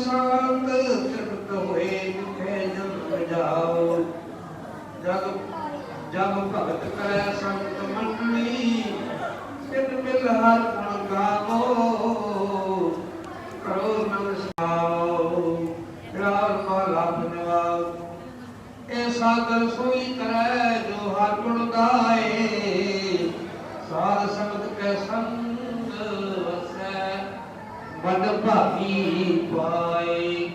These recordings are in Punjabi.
ਸੰਗ ਤ੍ਰਿਪਤ ਹੋਏ ਮਿਠੇ ਜਨ ਜਾਓ ਜਗ ਜਗ ਭਗਤ ਕਰੈ ਸੰਤ ਮੰਡਲੀ ਤਿਨ ਮਿਲ ਹਰ ਗੁਣ ਗਾਵੋ। ਕਰੋ ਨਮਸਕਾਓ ਪਿਆਰ ਮਾਲਾ ਬਨਵਾਓ ਇਹ ਸਾਗਰ ਸੋਈ ਕਰੈ ਜੋ ਹਰ ਗੁਣ ਗਾਏ ਸਾਧ ਸੰਗਤ ਕੈ ਸੰਗ ਵਸੈ ਬਦ ਭਾਗੀ ਪਾਏ।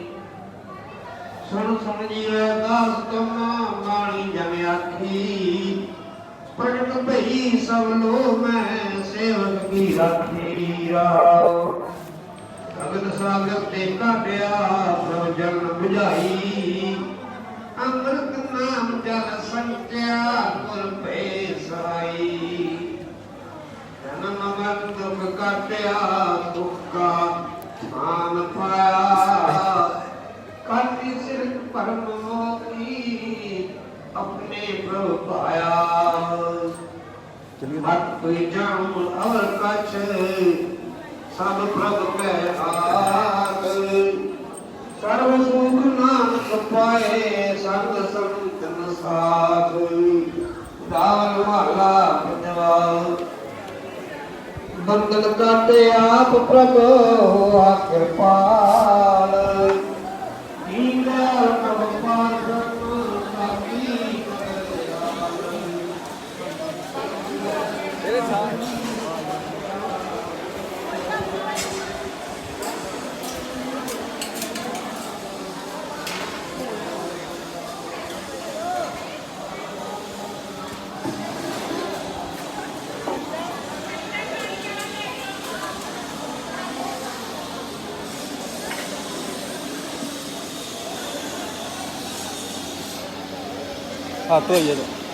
ਸੁਣ ਸੁਣ ਦਾਸ ਤੁਮ ਬਾਣੀ ਜਮ ਆਖੀ। ਪ੍ਰਗਟ ਭਈ ਸਭ ਲੋ ਮੈਂ ਸੇਵਕ ਕੀ ਰਾਖੀ ਰਾਓ। ਅਗਨ ਸਾਗਰ ਤੇ ਕਾਟਿਆ ਪ੍ਰਭ ਜਨ 부ਝਾਈ ਅੰਮ੍ਰਿਤ ਨਾਮ ਜਲ ਸੰਚਿਆ, ਗੁਰ ਭੇ ਕਾਟਿਆ ਦੁੱਖਾ ਮਾਨ ਪਾਇਆ। ਕਾਟੀ ਸਿਰ ਪਰਮ ਮੋਤੀ ਆਪਣੇ ਪ੍ਰਭ ਪਾਇਆ। ਮਤ ਕੋਈ ਜਾਮ ਅਵਰ ਕਛ ਸਭ ਪ੍ਰਭ ਕੈ ਆਗ ਸਰਵ ਸੁਖ ਨਾਨਕ ਪਾਏ ਸੰਗ ਸੰਤਨ ਸਾਧ ਦਾਲ ਮਹਲਾ ਪੰਜਵਾ। ਬੰਦਨ ਕਾਟੇ ਆਪ ਪ੍ਰਭ ਹੋਆ ਕਿਰਪਾਲ। ਦੀਨਾ ਪ੍ਰਭ ਪਾਰਮ ਸਾਕੀ ਹੱਥ ਹੋਈਏ ਤਾਂ